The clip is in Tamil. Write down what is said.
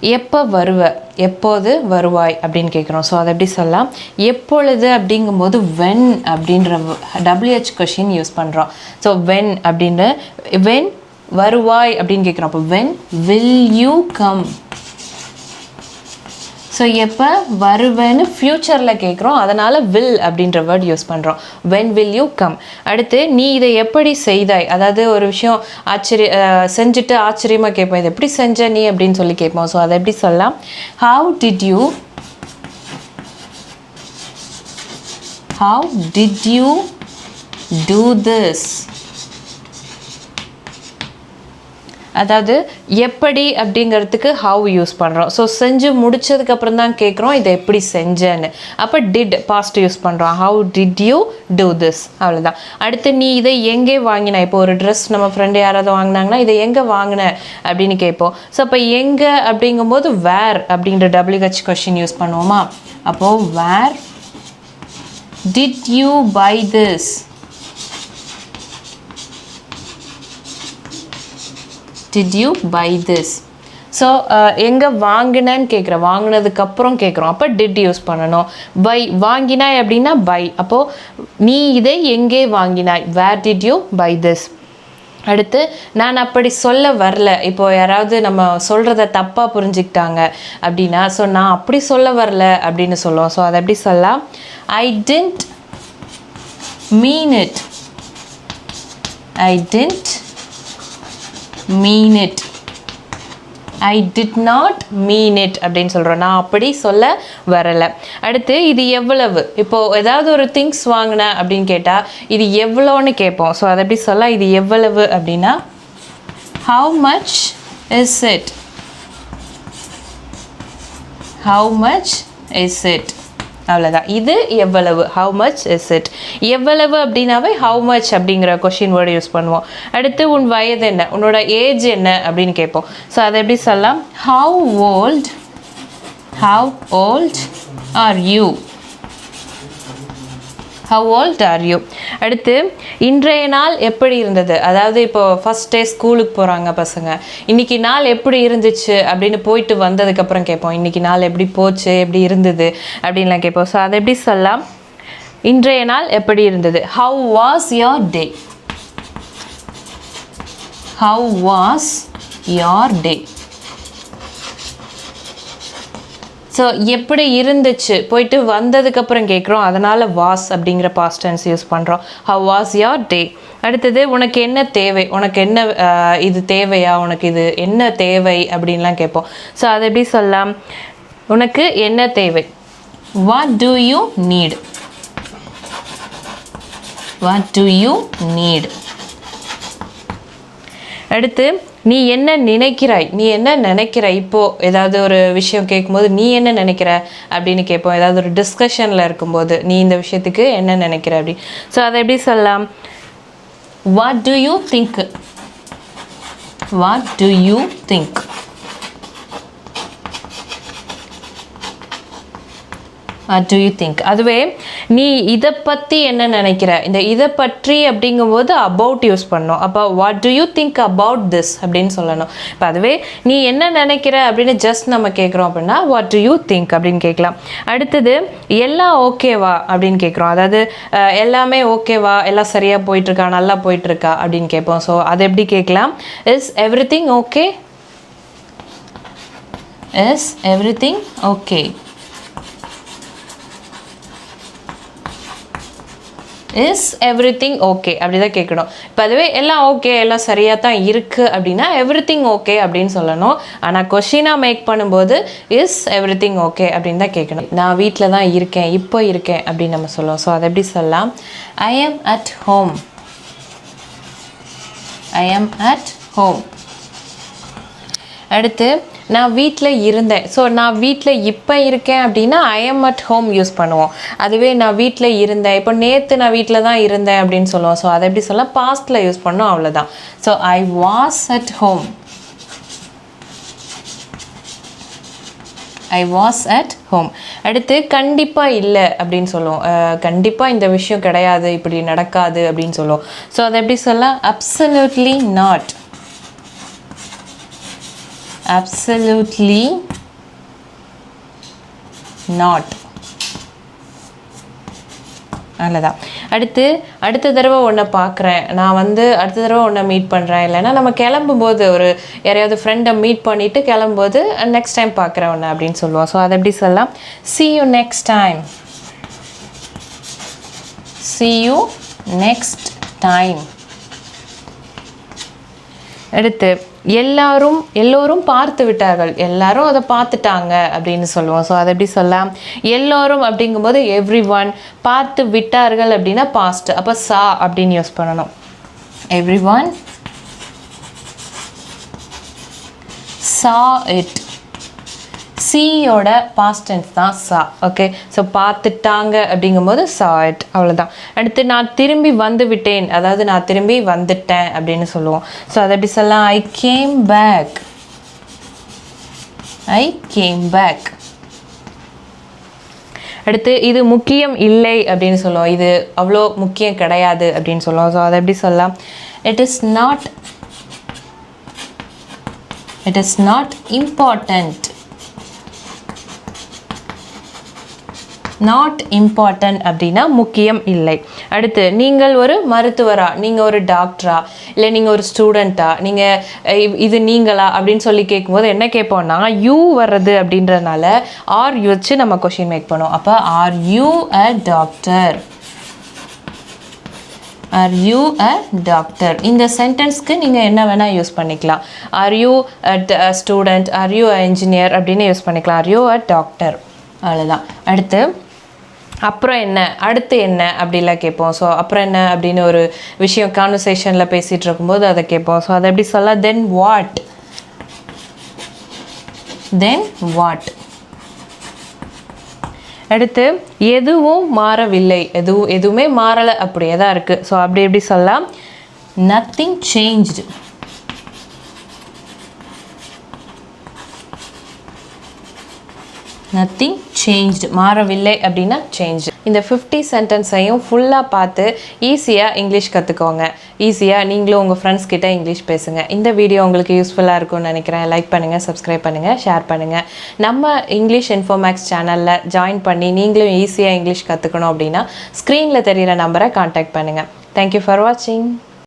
எப்போ வருவ எப்போது வருவாய் அப்படின்னு கேட்குறோம் ஸோ அதை எப்படி சொல்லலாம்? எப்பொழுது அப்படிங்கும்போது வென் அப்படின்ற டபிள்யூஹெச் கொஷின் யூஸ் பண்ணுறோம் ஸோ வென் அப்படின்னு வென் வருவாய் அப்படின்னு கேட்குறோம் அப்போ when will you come so எப்போ வருவேன்னு ஃப்யூச்சரில் கேட்குறோம் அதனால் வில் அப்படின்ற வேர்ட் யூஸ் பண்ணுறோம் வென் வில் யூ கம் அடுத்து நீ இதை எப்படி செய்தாய்? அதாவது ஒரு விஷயம் ஆச்சரிய செஞ்சுட்டு ஆச்சரியமாக கேட்போம். இதை எப்படி செஞ்ச நீ அப்படின்னு சொல்லி கேட்போம். ஸோ அதை எப்படி சொல்லலாம்? How did you how did you do this அதாவது எப்படி அப்படிங்கிறதுக்கு ஹவ் யூஸ் பண்ணுறோம் ஸோ செஞ்சு முடிச்சதுக்கப்புறம் தான் கேட்குறோம் இதை எப்படி செஞ்சேன்னு. அப்போ டிட் பாஸ்ட் யூஸ் பண்ணுறோம் how did you do this அவ்வளோதான் அடுத்து நீ இதை எங்கே வாங்கின? இப்போ ஒரு ட்ரெஸ் நம்ம ஃப்ரெண்டு யாராவது வாங்கினாங்கன்னா இதை எங்கே வாங்கின அப்படின்னு கேட்போம். ஸோ அப்போ எங்கே அப்படிங்கும்போது வேர் அப்படின்ற டபிள்யூஹெச் கொஷின் யூஸ் பண்ணுவோமா? அப்போது where did you buy this did you buy this so uh, எங்கே வாங்கினேன்னு கேட்குறேன் வாங்கினதுக்கப்புறம் கேட்குறோம் அப்போ டிட் யூஸ் பண்ணணும். பை வாங்கினாய் அப்படின்னா பை அப்போது நீ இதை எங்கே வாங்கினாய்? Where did you buy this அடுத்து நான் அப்படி சொல்ல வரல. இப்போது யாராவது நம்ம சொல்கிறத தப்பாக புரிஞ்சுக்கிட்டாங்க அப்படின்னா ஸோ நான் அப்படி சொல்ல வரல அப்படின்னு சொல்லுவோம். ஸோ அதை எப்படி சொல்லலாம்? I didn't mean it I didn't mean it I did not mean it அப்படின்னு சொல்கிறோம் நான் அப்படி சொல்ல வரலை. அடுத்து இது எவ்வளவு? இப்போது ஏதாவது ஒரு திங்ஸ் வாங்கினேன் அப்படின்னு கேட்டால் இது எவ்வளோன்னு கேட்போம். ஸோ அதை எப்படி சொல்ல இது எவ்வளவு அப்படின்னா how much is it how much is it அவ்வளோதான் இது எவ்வளவு? ஹவு மச் இஸ் இட் எவ்வளவு அப்படின்னாவே ஹவு மச் அப்படிங்கிற கொஷின் வேர்டு யூஸ் பண்ணுவோம். அடுத்து உன் வயது என்ன? உன்னோட ஏஜ் என்ன அப்படின்னு கேட்போம். ஸோ அதை எப்படி சொல்லலாம்? How old how old are you how old are you அடுத்து இன்றைய நாள் எப்படி இருந்தது? அதாவது இப்போ ஃபஸ்ட் டே ஸ்கூலுக்கு போகிறாங்க பசங்க. இன்னைக்கு நாள் எப்படி இருந்துச்சு? அப்படின்னு போயிட்டு வந்ததுக்கப்புறம் கேட்போம். இன்னைக்கு நாள் எப்படி போச்சு? எப்படி இருந்தது? அப்படின்லாம் கேட்போம். ஸோ அதை எப்படி சொல்லலாம்? இன்றைய நாள் எப்படி இருந்தது? How was your day how was your day so எப்படி இருந்துச்சு? போயிட்டு வந்ததுக்கப்புறம் கேட்குறோம் அதனால் வாஸ் அப்படிங்கிற பாஸ்டன்ஸ் யூஸ் பண்ணுறோம் ஹவ் வாஸ் யார் டே அடுத்தது உனக்கு என்ன தேவை? உனக்கு என்ன இது தேவையா? உனக்கு இது என்ன தேவை? அப்படின்லாம் கேட்போம். ஸோ அதை எப்படி சொல்லலாம்? உனக்கு என்ன தேவை? What do you need what do you need அடுத்து நீ என்ன நினைக்கிறாய்? நீ என்ன நினைக்கிற இப்போது ஏதாவது ஒரு விஷயம் கேட்கும்போது நீ என்ன நினைக்கிற? அப்படின்னு கேட்போம். ஏதாவது ஒரு டிஸ்கஷனில் இருக்கும்போது நீ இந்த விஷயத்துக்கு என்ன நினைக்கிற? அப்படி. ஸோ அதை எப்படி சொல்லலாம்? What do you think what do you think do you think அதுவே நீ இதை பற்றி என்ன நினைக்கிற? இந்த இதை பற்றி அப்படிங்கும்போது அபவுட் யூஸ் பண்ணணும் அப்போ what do you think about this அப்படின்னு சொல்லணும். இப்போ அதுவே நீ என்ன நினைக்கிற அப்படின்னு ஜஸ்ட் நம்ம கேட்குறோம் அப்படின்னா வாட் டு யூ திங்க் அப்படின்னு கேட்கலாம் அடுத்தது எல்லாம் ஓகேவா அப்படின்னு கேட்குறோம் அதாவது uh, எல்லாமே ஓகேவா எல்லாம் சரியாக போயிட்டுருக்கா? நல்லா போயிட்டுருக்கா? அப்படின்னு கேட்போம். ஸோ அதை எப்படி கேட்கலாம்? Is everything okay is everything okay is everything okay அப்படி தான் கேட்கணும் இப்போ அதுவே எல்லாம் ஓகே எல்லாம் சரியாக தான் இருக்குது அப்படின்னா எவ்ரி திங் ஓகே அப்படின்னு சொல்லணும். ஆனால் கொஷினாக மேக் பண்ணும்போது இஸ் எவ்ரி திங் ஓகே அப்படின்னு தான் கேட்கணும். நான் வீட்டில் தான் இருக்கேன் இப்போ இருக்கேன் அப்படின்னு நம்ம சொல்லுவோம். ஸோ அதை எப்படி சொல்லலாம்? I am at home I am at home அடுத்து நான் வீட்டில் இருந்தேன். ஸோ நான் வீட்டில் இப்போ இருக்கேன் அப்படின்னா I am at home use பண்ணுவோம். அதுவே நான் வீட்டில் இருந்தேன். இப்போ நேற்று நான் வீட்டில் தான் இருந்தேன் அப்படின்னு சொல்லுவோம். ஸோ அதை எப்படி சொல்லலாம்? பாஸ்ட்டில் யூஸ் பண்ணோம் அவ்வளோதான் so I was at home I was at home அடுத்து கண்டிப்பாக இல்லை அப்படின்னு சொல்லுவோம். கண்டிப்பாக இந்த விஷயம் கிடையாது. இப்படி நடக்காது அப்படின்னு சொல்லுவோம். ஸோ அதை எப்படி சொல்லலாம்? Absolutely not absolutely not. அவ்வளோதான் அடுத்து அடுத்த தடவை ஒன்றை பார்க்குறேன். நான் வந்து அடுத்த தடவை ஒன்றை மீட் பண்ணுறேன் இல்லைன்னா நம்ம கிளம்பும்போது ஒரு யாரையாவது ஃப்ரெண்டை மீட் பண்ணிவிட்டு கிளம்பும்போது நெக்ஸ்ட் டைம் பார்க்குறேன் ஒன்று அப்படின்னு சொல்லுவோம். ஸோ அதை எப்படி சொல்லலாம்? See you next time see you next time அடுத்து எல்லாரும் எல்லோரும் பார்த்து விட்டார்கள். எல்லாரும் அதை பார்த்துட்டாங்க அப்படின்னு சொல்லுவோம். ஸோ அதை எப்படி சொல்லலாம்? எல்லோரும் அப்படிங்கும்போது எவ்ரி ஒன் பார்த்து விட்டார்கள் அப்படின்னா பாஸ்ட் அப்போ சா அப்படின்னு யூஸ் பண்ணணும். எவ்ரி ஒன் சா இட் சியோட பாஸ்ட் டென்ஸ் தான் சா. ஓகே ஸோ பார்த்துட்டாங்க அப்படிங்கும்போது சா இட் அவ்வளோதான் அடுத்து நான் திரும்பி வந்து விட்டேன். அதாவது நான் திரும்பி வந்துட்டேன் அப்படின்னு சொல்லுவோம். ஸோ அதை எப்படி சொல்லலாம்? I came back I came back அடுத்து இது முக்கியம் இல்லை அப்படின்னு சொல்லுவோம். இது அவ்வளோ முக்கியம் கிடையாது அப்படின்னு சொல்லுவோம். ஸோ அதை எப்படி சொல்லலாம்? It is not it is not important not important அப்படின்னா முக்கியம் இல்லை. அடுத்து நீங்கள் ஒரு மருத்துவரா? நீங்கள் ஒரு டாக்டரா இல்லை நீங்கள் ஒரு ஸ்டூடெண்ட்டா நீங்கள் இது நீங்களா? அப்படின்னு சொல்லி கேட்கும்போது என்ன கேட்போம்னா யூ வர்றது அப்படின்றனால ஆர் யூ வச்சு நம்ம கொஷின் மேக் பண்ணுவோம். அப்போ are you a doctor are you a doctor இந்த சென்டென்ஸ்க்கு நீங்கள் என்ன வேணால் யூஸ் பண்ணிக்கலாம். Are you a student are you a engineer அப்படின்னு யூஸ் பண்ணிக்கலாம். ஆர் யூ அ டாக்டர் அவ்வளோதான் அடுத்து அப்புறம் என்ன? அடுத்து என்ன? அப்படிலாம் கேட்போம். ஸோ அப்புறம் என்ன அப்படின்னு ஒரு விஷயம் கான்வர்சேஷனில் பேசிகிட்டு இருக்கும்போது அதை கேட்போம். ஸோ அதை எப்படி சொல்ல தென் வாட் தென் வாட் அடுத்து எதுவும் மாறவில்லை. எதுவும் எதுவுமே மாறலை. அப்படியே தான் இருக்குது ஸோ அப்படி எப்படி சொல்லலாம்? நத்திங் சேஞ்ச்டு நத்திங் சேஞ்ச்டு மாறவில்லை அப்படின்னா சேஞ்ச் இந்த ஃபிஃப்டி சென்டென்ஸையும் ஃபுல்லாக பார்த்து ஈஸியாக இங்கிலீஷ் கற்றுக்கோங்க ஈஸியாக நீங்களும் உங்கள் ஃப்ரெண்ட்ஸ் கிட்ட இங்கிலீஷ் பேசுங்க. இந்த வீடியோ உங்களுக்கு யூஸ்ஃபுல்லாக இருக்கும்னு நினைக்கிறேன். லைக் பண்ணுங்கள் சப்ஸ்கிரைப் பண்ணுங்கள் ஷேர் பண்ணுங்கள் நம்ம இங்கிலீஷ் இன்ஃபோமேக்ஸ் சேனலில் ஜாயின் பண்ணி நீங்களும் ஈஸியாக இங்கிலீஷ் கற்றுக்கணும் அப்படின்னா ஸ்க்ரீனில் தெரிகிற நம்பரை காண்டாக்ட் பண்ணுங்கள் தேங்க்யூ ஃபார் வாட்சிங்